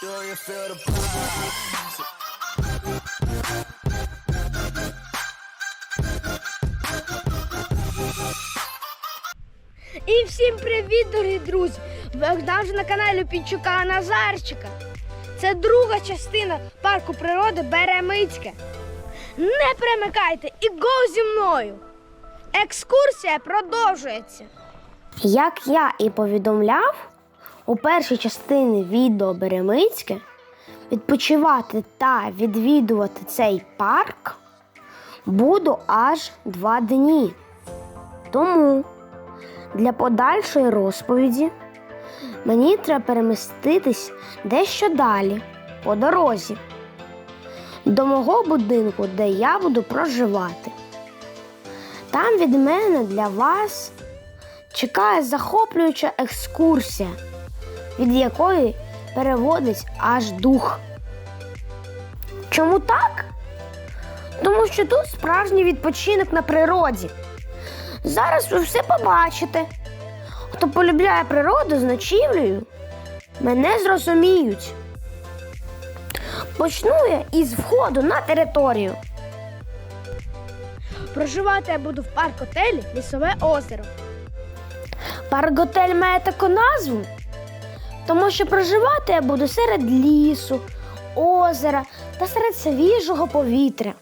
Do you? І всім привіт, дорогі друзі! Ви вже на каналі Пінчука Назарчика. Це друга частина парку природи Беремицьке. Не перемикайте і го зі мною! Екскурсія продовжується. Як я і повідомляв, у першій частині відео Беремицьке відпочивати та відвідувати цей парк буду аж два дні. Тому для подальшої розповіді мені треба переміститись дещо далі по дорозі до мого будинку, де я буду проживати. Там від мене для вас чекає захоплююча екскурсія, від якої переводить аж дух. Чому так? Тому що тут справжній відпочинок на природі. Зараз ви все побачите. Хто полюбляє природу з ночівлею, мене зрозуміють. Почну я із входу на територію. Проживати я буду в парк-готелі Лісове озеро. Парк-готель має таку назву, тому що проживати я буду серед лісу, озера та серед свіжого повітря.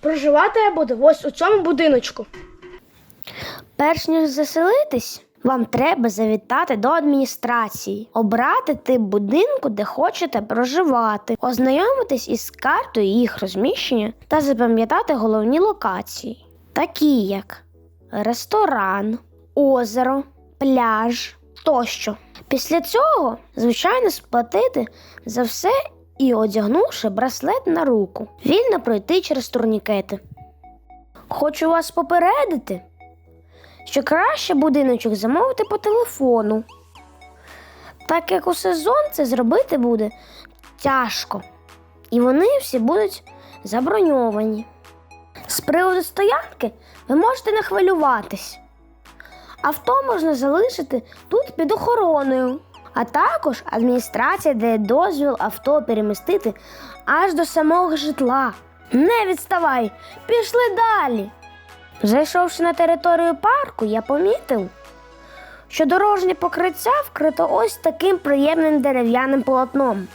Проживати я буду ось у цьому будиночку. Перш ніж заселитись, вам треба завітати до адміністрації, обрати тип будинку, де хочете проживати, ознайомитись із картою їх розміщення та запам'ятати головні локації, такі як ресторан, озеро, пляж тощо. Після цього, звичайно, сплатити за все і одягнувши браслет на руку, вільно пройти через турнікети. Хочу вас попередити, що краще будиночок замовити по телефону. Так як у сезон це зробити буде тяжко, і вони всі будуть заброньовані. З приводу стоянки ви можете не хвилюватись. Авто можна залишити тут під охороною. А також адміністрація дає дозвіл авто перемістити аж до самого житла. Не відставай, пішли далі. Зайшовши на територію парку, я помітив, що дорожнє покриття вкрито ось таким приємним дерев'яним полотном,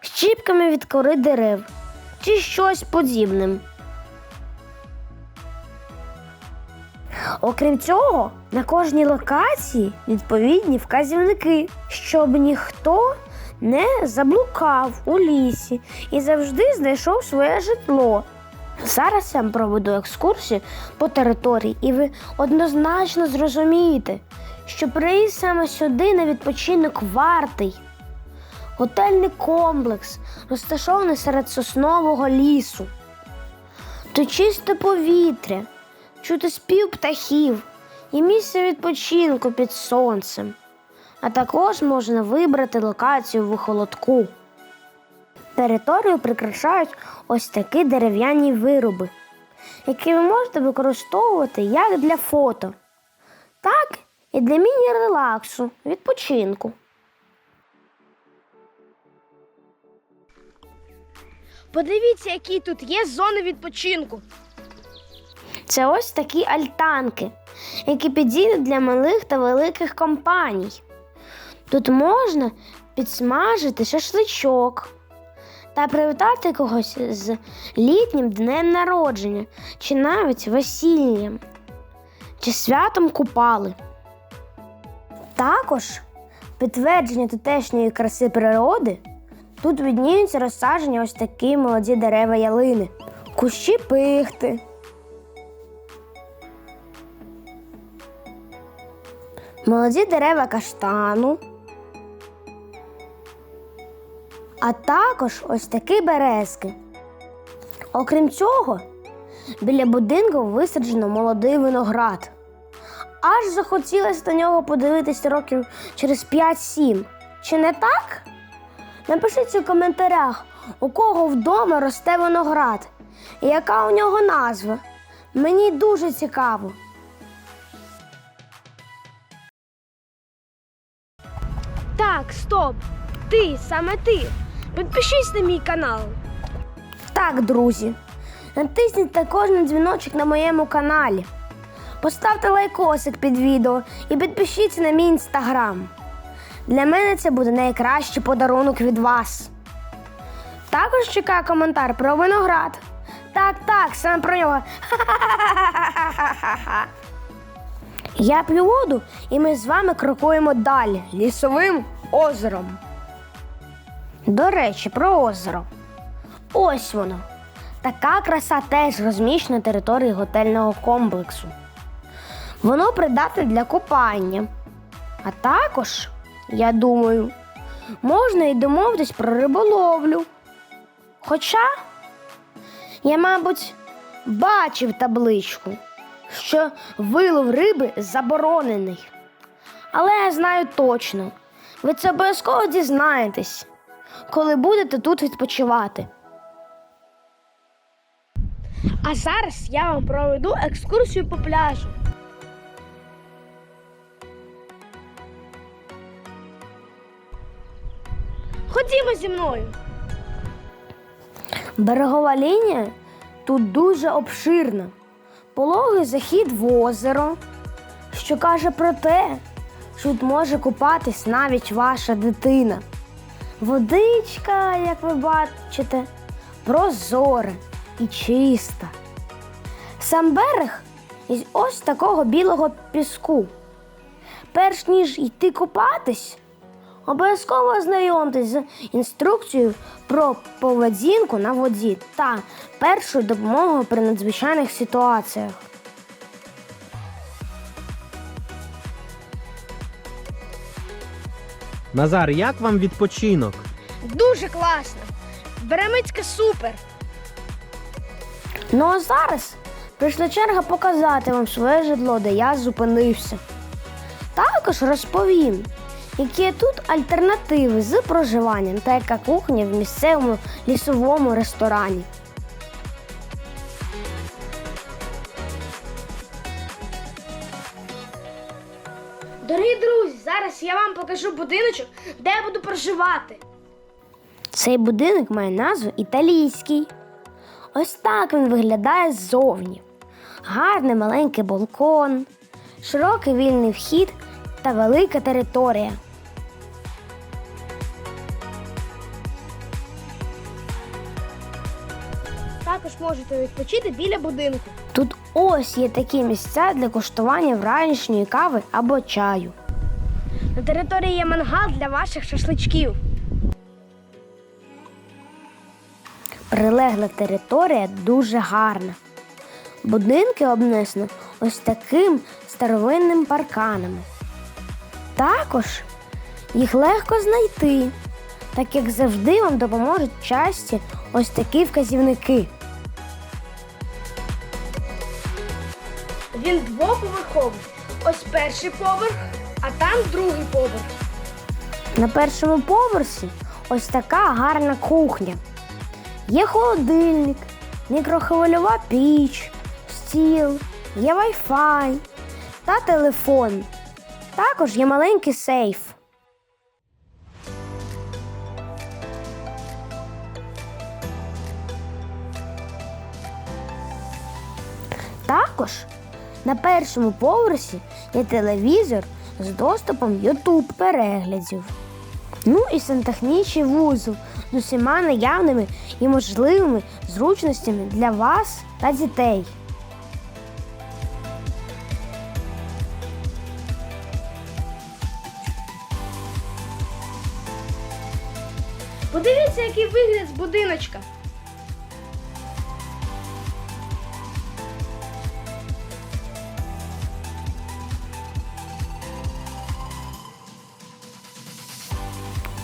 щіпками від кори дерев чи щось подібним. Окрім цього, на кожній локації відповідні вказівники, щоб ніхто не заблукав у лісі і завжди знайшов своє житло. Зараз я проведу екскурсію по території, і ви однозначно зрозумієте, що приїзд саме сюди на відпочинок вартий. Готельний комплекс розташований серед соснового лісу. Тут чисте повітря, чути спів птахів і місце відпочинку під сонцем. А також можна вибрати локацію в холодку. Територію прикрашають ось такі дерев'яні вироби, які ви можете використовувати як для фото, так і для міні-релаксу, відпочинку. Подивіться, які тут є зони відпочинку. Це ось такі альтанки, які підійдуть для малих та великих компаній. Тут можна підсмажити шашличок та привітати когось з літнім днем народження, чи навіть весіллям, чи святом купали. Також підтвердження тутешньої краси природи тут відніються розсадження ось такі молоді дерева ялини, кущі пихти. Молоді дерева каштану, а також ось такі березки. Окрім цього, біля будинку висаджено молодий виноград. Аж захотілося на нього подивитись років через 5-7. Чи не так? Напишіть у коментарях, у кого вдома росте виноград і яка у нього назва. Мені дуже цікаво. Так, стоп. Ти, саме ти. Підпишись на мій канал. Так, друзі. Натисніть також на дзвіночок на моєму каналі. Поставте лайкосик під відео і підпишіться на мій інстаграм. Для мене це буде найкращий подарунок від вас. Також чекаю коментар про виноград. Так, так, саме про нього. Я п'ю воду, і ми з вами крокуємо далі лісовим озером. До речі, про озеро. Ось воно. Така краса теж розміщена на території готельного комплексу. Воно придатне для купання. А також, я думаю, можна і домовитись про риболовлю. Хоча я, мабуть, бачив табличку, що вилов риби заборонений. Але я знаю точно, ви це обов'язково дізнаєтесь, коли будете тут відпочивати. А зараз я вам проведу екскурсію по пляжу. Ходімо зі мною. Берегова лінія тут дуже обширна. Пологий захід в озеро, що каже про те, тут може купатись навіть ваша дитина. Водичка, як ви бачите, прозора і чиста. Сам берег із ось такого білого піску. Перш ніж йти купатись, обов'язково ознайомтесь з інструкцією про поведінку на воді та першу допомогу при надзвичайних ситуаціях. Назар, як вам відпочинок? Дуже класно. Беремицька супер. Ну а зараз прийшла черга показати вам своє житло, де я зупинився. Також розповім, які тут альтернативи з проживанням та яка кухня в місцевому лісовому ресторані. Покажу будиночок, де я буду проживати. Цей будинок має назву італійський. Ось так він виглядає ззовні. Гарний маленький балкон, широкий вільний вхід та велика територія. Також можете відпочити біля будинку. Тут ось є такі місця для куштування вранішньої кави або чаю. На території є мангал для ваших шашличків. Прилегла територія дуже гарна. Будинки обнесено ось таким старовинним парканами. Також їх легко знайти, так як завжди вам допоможуть часті ось такі вказівники. Він двоповерховий. Ось перший поверх, а там другий поверх. На першому поверсі ось така гарна кухня. Є холодильник, мікрохвильова піч, стіл, є Wi-Fi та телефон. Також є маленький сейф. Також на першому поверсі є телевізор з доступом YouTube переглядів. Ну і сантехнічний вузол з усіма наявними і можливими зручностями для вас та дітей. Подивіться, який вигляд з будиночка.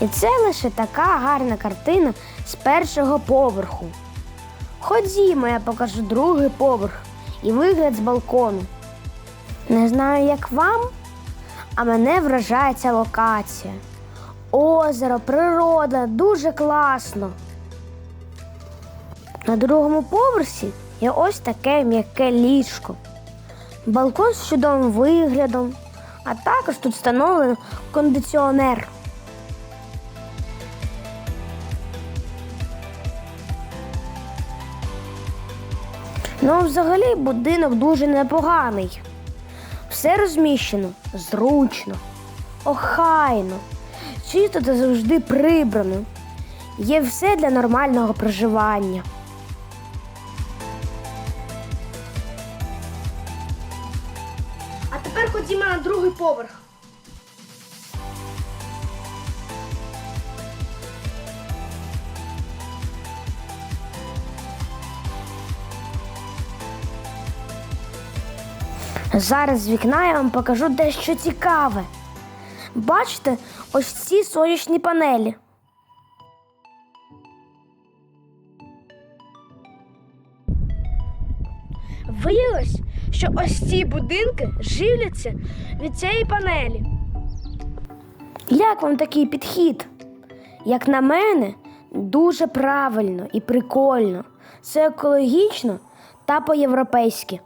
І це лише така гарна картина з першого поверху. Ходімо, я покажу другий поверх і вигляд з балкону. Не знаю, як вам, а мене вражає ця локація. Озеро, природа, дуже класно. На другому поверсі є ось таке м'яке ліжко. Балкон з чудовим виглядом, а також тут встановлено кондиціонер. Ну, взагалі, будинок дуже непоганий. Все розміщено зручно, охайно, чисто та завжди прибрано. Є все для нормального проживання. А тепер ходімо на другий поверх. Зараз з вікна я вам покажу дещо цікаве. Бачите, ось ці сонячні панелі. Виявилось, що ось ці будинки живляться від цієї панелі. Як вам такий підхід? Як на мене, дуже правильно і прикольно. Це екологічно та по-європейськи.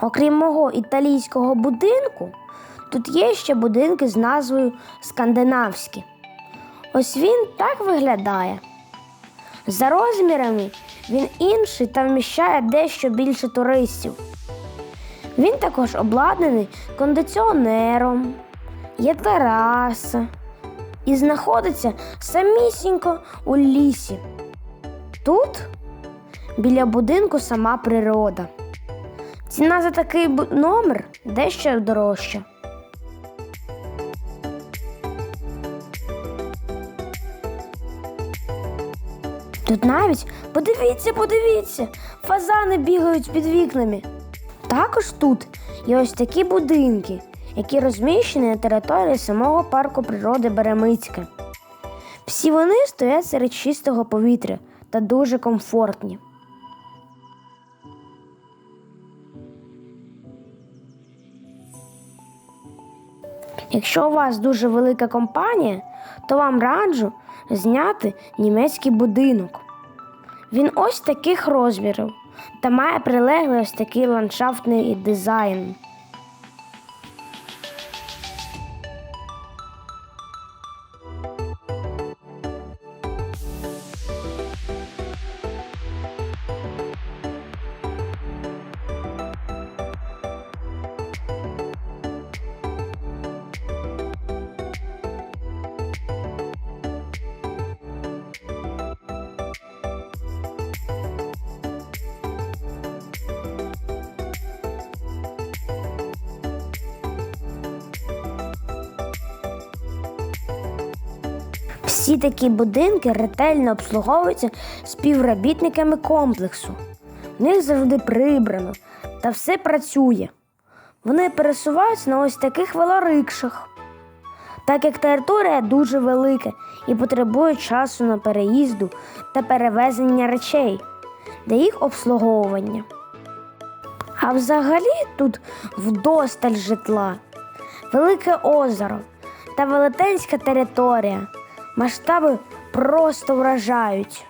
Окрім мого італійського будинку, тут є ще будинки з назвою Скандинавські. Ось він так виглядає. За розмірами він інший та вміщає дещо більше туристів. Він також обладнаний кондиціонером, є тераса і знаходиться самісінько у лісі. Тут біля будинку сама природа. Ціна за такий номер дещо дорожча. Тут навіть подивіться, подивіться, фазани бігають під вікнами. Також тут є ось такі будинки, які розміщені на території самого парку природи Беремицьке. Всі вони стоять серед чистого повітря та дуже комфортні. Якщо у вас дуже велика компанія, то вам раджу зняти німецький будинок. Він ось таких розмірів та має прилеглий ось такий ландшафтний дизайн. Всі такі будинки ретельно обслуговуються співробітниками комплексу. В них завжди прибрано та все працює. Вони пересуваються на ось таких велорикшах. Так як територія дуже велика і потребує часу на переїзду та перевезення речей для їх обслуговування. А взагалі тут вдосталь житла, велике озеро та велетенська територія. Масштаби просто вражають.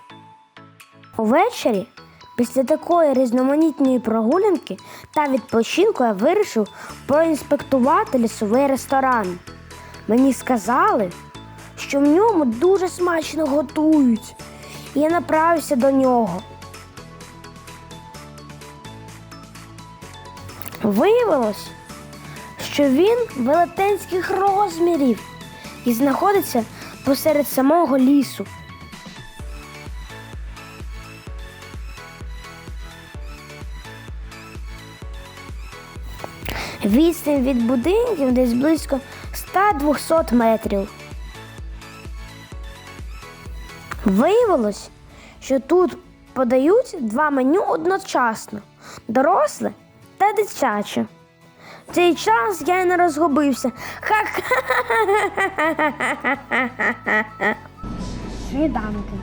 Увечері, після такої різноманітної прогулянки та відпочинку я вирішив проінспектувати лісовий ресторан. Мені сказали, що в ньому дуже смачно готують, і я направився до нього. Виявилось, що він велетенських розмірів і знаходиться посеред самого лісу. Відстань від будинків десь близько 100-200 метрів. Виявилось, що тут подають два меню одночасно доросле та дитяче. Цей час я не розгубився. Ха-ха-ха-ха-ха-ха-ха-ха. Сніданки.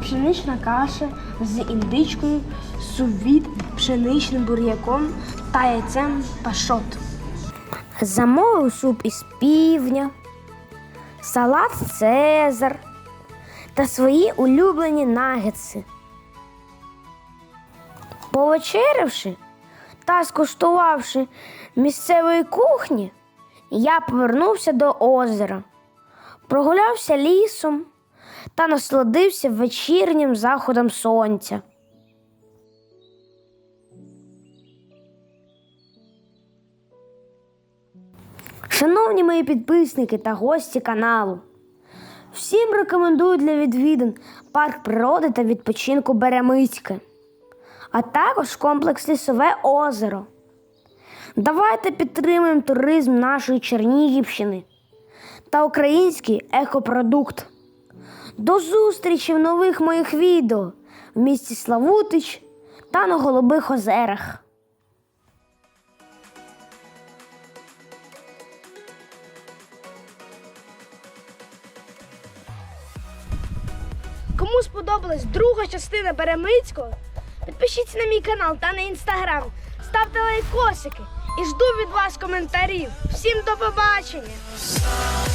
Пшенична каша з індичкою, сувід, пшеничним бур'яком та яйцем пашот. Замовив суп із півня, салат Цезар та свої улюблені нагетси. Повечерявши та скуштувавши місцевої кухні, я повернувся до озера, прогулявся лісом та насолодився вечірнім заходом сонця. Шановні мої підписники та гості каналу, всім рекомендую для відвідин парк природи та відпочинку Беремицьке, а також комплекс Лісове озеро. Давайте підтримуємо туризм нашої Чернігівщини та український екопродукт. До зустрічі в нових моїх відео в місті Славутич та на Голубих озерах. Кому сподобалась друга частина Беремицького, підпишіться на мій канал та на інстаграм, ставте лайкосики і жду від вас коментарів. Всім до побачення!